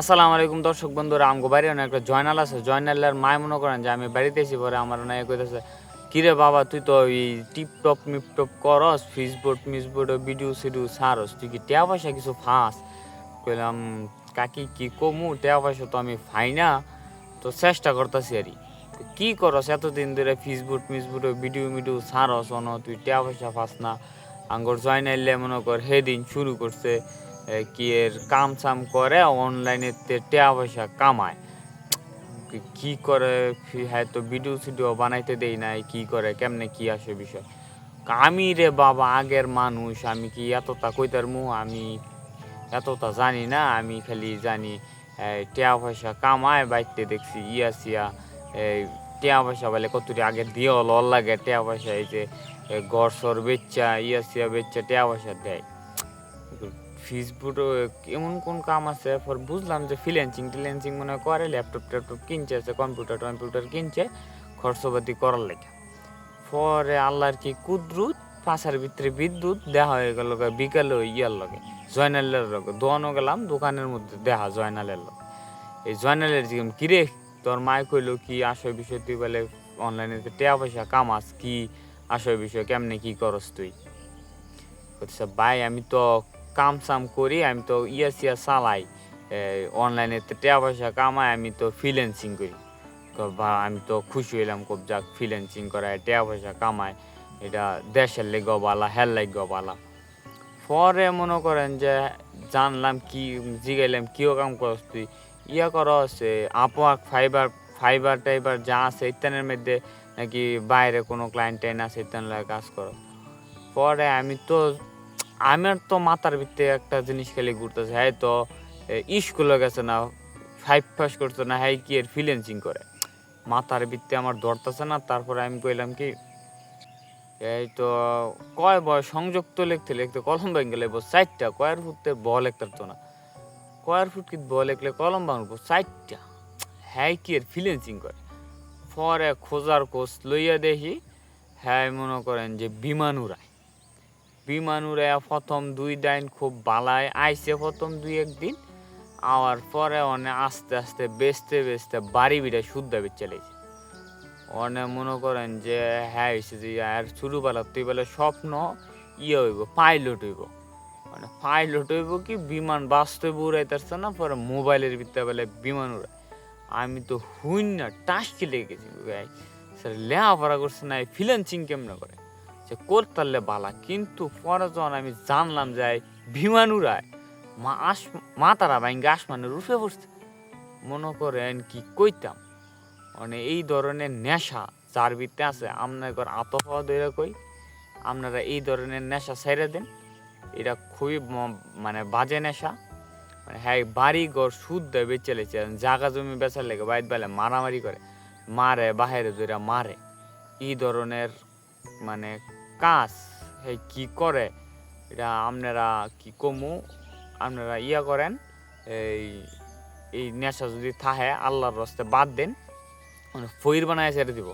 আসসালামু আলাইকুম দর্শক বন্ধুরা, আমগো বাড়ি অনেক একটা জয়নাল আছে। জয়নালের মায় মনে করেন যে, আমি বাড়িতে এসে পরে আমার নয় কইতেছে, কিরে বাবা, তুই তো ওই টিপটপ মিপটপ করস, ফেসবুক মিসবুক ভিডিও সিডিও সারস তুই কি টিয়া পয়সা কিছু ফাঁস? কইলাম, কাকি, কি কমু? টিয়া পয়সা তো আমি ফাই না, তো চেষ্টা করতেছি আর কি করস? এতদিন ধরে ফেসবুক মিসবুক ভিডিও মিডিও সারস অন, তুই টিয়া পয়সা ফাঁস না। আঙ্গর জয়নাইলে মনে কর হেদিন শুরু করছে কি এর কাম সাম করে অনলাইনে টিয়া পয়সা কামায়। কি- করে ফি- হ্যাঁ তো ভিডিও সিডিও বানাইতে দেই নাই, কি করে, কেমনে কি আসে বিষয়। আমি রে বাবা, আগের মানুষ, আমি কি এতটা কইতার মুহ আমি এতটা জানি না, আমি খালি জানি টিয়া পয়সা কামায় বাইতে দেখছি, ইয়া সিয়া টিয়া পয়সা বলে কতটি আগে দিয়ে লল লাগে, টিয়া পয়সা এই যে ঘর সর বেচ্চা ইয়া সিয়া বেচ্চা টিয়া পয়সা দেয়। ফেসবুক এমন কোন কাম আছে? পর বুঝলাম যে ফ্রিল্যান্সিং টিল্যান্সিং মনে করে ল্যাপটপ ট্যাপটপ কিনছে সে কম্পিউটার টম্পিউটার কিনছে, খরচপাতি করার লেগে। পরে আল্লাহর কি কুদরুত? পাশার ভিতরে বিদ্যুৎ, দেখা হয়ে গেল বিকালে ইয়ার লগে, জয়নালের লগে। দোকানও গেলাম, দোকানের মধ্যে দেখা জয়নালের লগে। এই জয়নালের জিগাম, কিরে, তোর মায় কইলো কি আসয় বিষয়? তুই বলে অনলাইনে টেয়া পয়সা কামাস, কি আসয় বিষয়? কেমনে কি করস তুই? ভাই, আমি তো কাম সাম করি, আমি তো ইয়া সিয়া চালাই। অনলাইনে টেয়া পয়সা কামাই, আমি তো ফ্রিল্যান্সিং করি। বা, আমি তো খুশি হইলাম খুব, যাক ফ্রিল্যান্সিং করায় টেয়া পয়সা কামায়। এটা দেশের লেগে বালা হেল লেগে বালা পরে মনে করেন যে, জানলাম কি, জিগাইলাম কিও কাম করস তুই? ইয়া করস আপওয়ার্ক ফাইবার ফাইবার টাইবার যা আছে, ইত্যানের মধ্যে নাকি বাইরে কোনো ক্লায়েন্ট টাইন আছে ইত্যান কাজ করো পরে আমি তো আমার তো মাথার ভিতরে একটা জিনিস খালি ঘুরতেছে হ্যাঁ তো স্কুলে গেছে না ফাইভ পাস করছে না হ্যাঁ কি এর ফ্রিল্যান্সিং করে? মাথার ভিত্তি আমার ধরতেছে না, তারপরে আমি কইলাম কি, এই তো, কয় বয় সংযোগ তো লিখতে লিখতে কলম ভাঙ্গে লাগবো চারটা, কয়ের ফুটতে ব লিখতে তো না। কয়ের ফুট কি ব লিখলে কলম ভাঙবো? চারটা হ্যাঁ কি এর ফ্রিল্যান্সিং করে? পরে খোঁজার কোচ লইয়া দেখি হ্যাঁ মনে করেন যে বিমান উড়ায়। বিমান উড়াইয়া প্রথম দুই দিন খুব বালায় আইসে প্রথম দুই একদিন। আওয়ার পরে অনে আস্তে আস্তে বেচতে বেচতে বাড়ি বিড়ে শুদ্ধ বেচে লেগেছে অনে মনে করেন যে হ্যাঁ হয়েছে যে, আর ছোটোবেলা তুই বলে স্বপ্ন ইয়ে হইব, পাইলট হইব। মানে পাইলট হইব কি, বিমান বাস্তবে উড়াইতেছে না, পরে মোবাইলের ভিতরে বলে বিমান উড়ায় আমি তো হুইন না টাসকি লেগে গেছি, ভাই। স্যার, লেখাপড়া করছে না ফ্রিল্যান্সিং কেমনে করে? যে করতারলে বালা, কিন্তু পরে যখন আমি জানলাম যে বিমান উড়ায় মা আস, মা তারা ভাঙ্গে আসমানের রূপে পড়ছে মনে করেন কি কইতাম মানে এই ধরনের নেশা যার ভিতরে আছে আপনার ঘর আতহওয়া দইরা কই, আপনারা এই ধরনের নেশা ছেড়ে দেন। এটা খুবই মানে বাজে নেশা। মানে হ্যাঁ বাড়ি ঘর দেয় বেচে লেছে জাগা জমি বেচার লেগে বাইর বেলা মারামারি করে। মারে, বাহিরে ধরে মারে। এই ধরনের মানে কাজ হে কি করে? এটা আপনারা কি কমু? আপনারা ইয়া করেন, এই এই নেশা যদি থাহে, আল্লাহর রস্তে বাদ দেন ফইর বানায় ছেড়ে দিব।